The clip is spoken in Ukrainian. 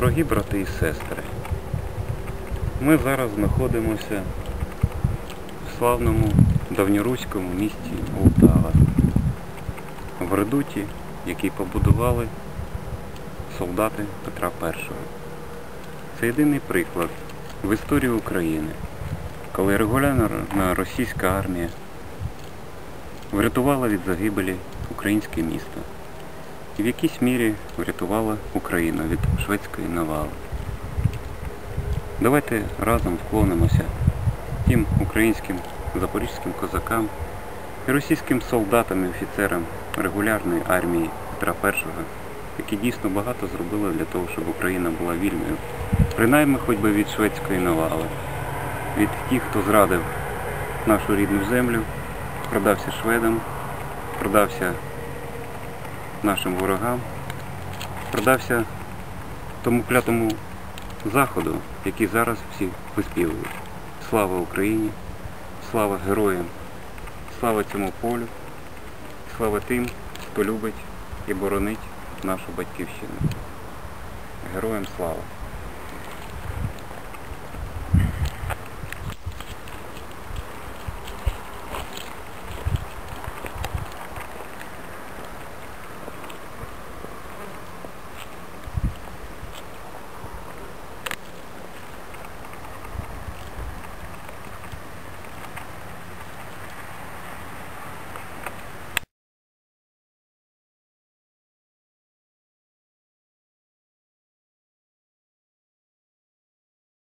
Дорогі брати і сестри, ми зараз знаходимося в славному давньоруському місті Полтава, в редуті, який побудували солдати Петра І. Це єдиний приклад в історії України, коли регулярна російська армія врятувала від загибелі українське місто і в якійсь мірі врятувала Україну від шведської навали. Давайте разом вклонимося тим українським запорізьким козакам і російським солдатам і офіцерам регулярної армії Петра І, які дійсно багато зробили для того, щоб Україна була вільною, принаймні хоч би від шведської навали, від тих, хто зрадив нашу рідну землю, продався шведам, продався нашим ворогам, продався тому клятому заходу, який зараз всі виспівують. Слава Україні, слава героям, слава цьому полю, слава тим, хто любить і боронить нашу батьківщину. Героям слава!